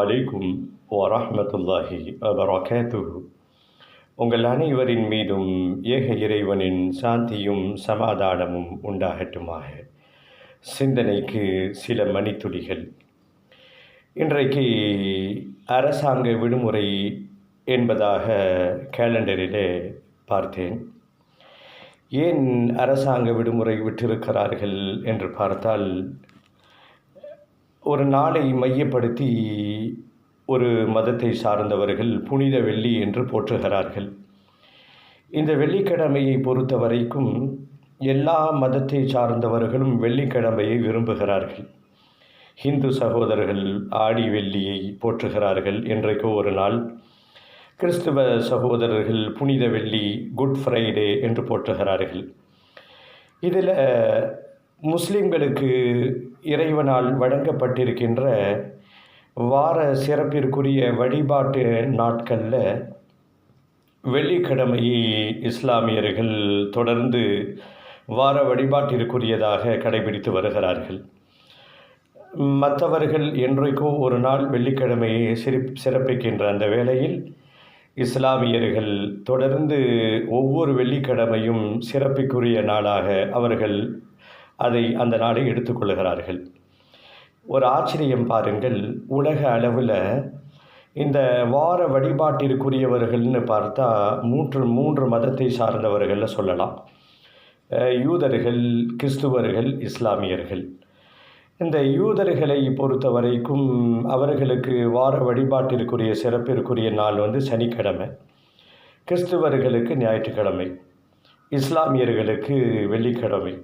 அலைக்கும் வரஹ்மத்துல்லாஹி வபரகாத்துஹு. உங்கள் அனைவரின் மீதும் ஏக இறைவனின் சாந்தியும் சமாதானமும் உண்டாகட்டுமாக. சிந்தனைக்கு சில மணித்துளிகள். இன்றைக்கு அரசாங்க விடுமுறை என்பதாக கேலண்டரிலே பார்த்தேன். ஏன் அரசாங்க விடுமுறை விட்டிருக்கிறார்கள் என்று பார்த்தால் ஒரு நாளை மையப்படுத்தி ஒரு மதத்தை சார்ந்தவர்கள் புனித வெள்ளி என்று போற்றுகிறார்கள். இந்த வெள்ளிக்கிழமையை பொறுத்த வரைக்கும் எல்லா மதத்தை சார்ந்தவர்களும் வெள்ளிக்கிழமையை விரும்புகிறார்கள். ஹிந்து சகோதரர்கள் ஆடி வெள்ளியை போற்றுகிறார்கள் என்றைக்கோ ஒரு நாள். கிறிஸ்துவ சகோதரர்கள் புனித வெள்ளி குட் ஃப்ரைடே என்று போற்றுகிறார்கள். இதில் முஸ்லிம்களுக்கு இறைவனால் வழங்கப்பட்டிருக்கின்ற வார சிறப்பிற்குரிய வழிபாட்டு நாட்களில் வெள்ளிக்கிழமையை இஸ்லாமியர்கள் தொடர்ந்து வார வழிபாட்டிற்குரியதாக கடைபிடித்து வருகிறார்கள். மற்றவர்கள் என்றைக்கோ ஒரு நாள் வெள்ளிக்கிழமையை சிரிப் சிறப்பிக்கின்ற அந்த வேளையில் இஸ்லாமியர்கள் தொடர்ந்து ஒவ்வொரு வெள்ளிக்கிழமையும் சிறப்பிற்குரிய நாளாக அவர்கள் அதை அந்த நாளை எடுத்துக்கொள்கிறார்கள். ஒரு ஆச்சரியம் பாருங்கள் உலக அளவில் இந்த வார வழிபாட்டிற்குரியவர்கள்னு பார்த்தா மூன்று மூன்று மதத்தை சார்ந்தவர்களில் சொல்லலாம். யூதர்கள் கிறிஸ்துவர்கள் இஸ்லாமியர்கள். இந்த யூதர்களை பொறுத்த வரைக்கும் அவர்களுக்கு வார வழிபாட்டிற்குரிய சிறப்பிற்குரிய நாள் வந்து சனிக்கிழமை. கிறிஸ்துவர்களுக்கு ஞாயிற்றுக்கிழமை. இஸ்லாமியர்களுக்கு வெள்ளிக்கிழமை.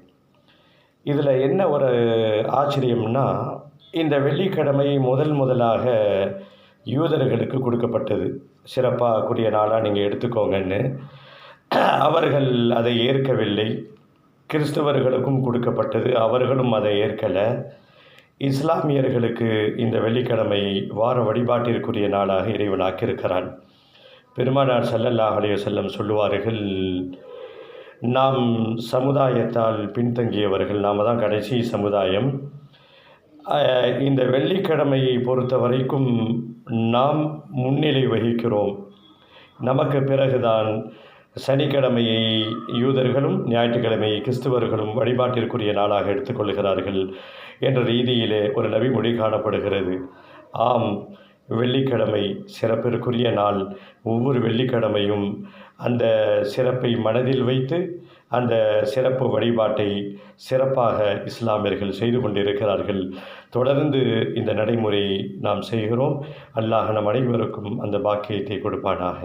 இதில் என்ன ஒரு ஆச்சரியம்னா இந்த வெள்ளிக்கிழமை முதல் முதலாக யூதர்களுக்கு கொடுக்கப்பட்டது. சிறப்பாக கூடிய நாளாக நீங்கள் எடுத்துக்கோங்கன்னு. அவர்கள் அதை ஏற்கவில்லை. கிறிஸ்தவர்களுக்கும் கொடுக்கப்பட்டது. அவர்களும் அதை ஏற்கலை. இஸ்லாமியர்களுக்கு இந்த வெள்ளிக்கிழமை வார வழிபாட்டிற்குரிய நாளாக இறைவனாக்கியிருக்கிறான் பெருமானார் சல்லல்லாஹ் அலைய செல்லம் சொல்லுவார்கள் நாம் சமுதாயத்தால் பின்தங்கியவர்கள் நாம் தான் கடைசி சமுதாயம். இந்த வெள்ளிக்கிழமையை பொறுத்த வரைக்கும் நாம் முன்னிலை வகிக்கிறோம். நமக்கு பிறகுதான் சனிக்கிழமையை யூதர்களும் ஞாயிற்றுக்கிழமையை கிறிஸ்துவர்களும் வழிபாட்டிற்குரிய நாளாக எடுத்துக்கொள்கிறார்கள் என்ற ரீதியிலே ஒரு நபிமொழி காணப்படுகிறது. ஆம் வெள்ளிக்கிழமை சிறப்பிற்குரிய நாள். ஒவ்வொரு வெள்ளிக்கிழமையும் அந்த சிறப்பை மனதில் வைத்து அந்த சிறப்பு வழிபாட்டை சிறப்பாக இஸ்லாமியர்கள் செய்து கொண்டிருக்கிறார்கள். தொடர்ந்து இந்த நடைமுறையை நாம் செய்கிறோம். அல்லாஹ் நம் அனைவருக்கும் அந்த பாக்கியத்தை கொடுப்பானாக.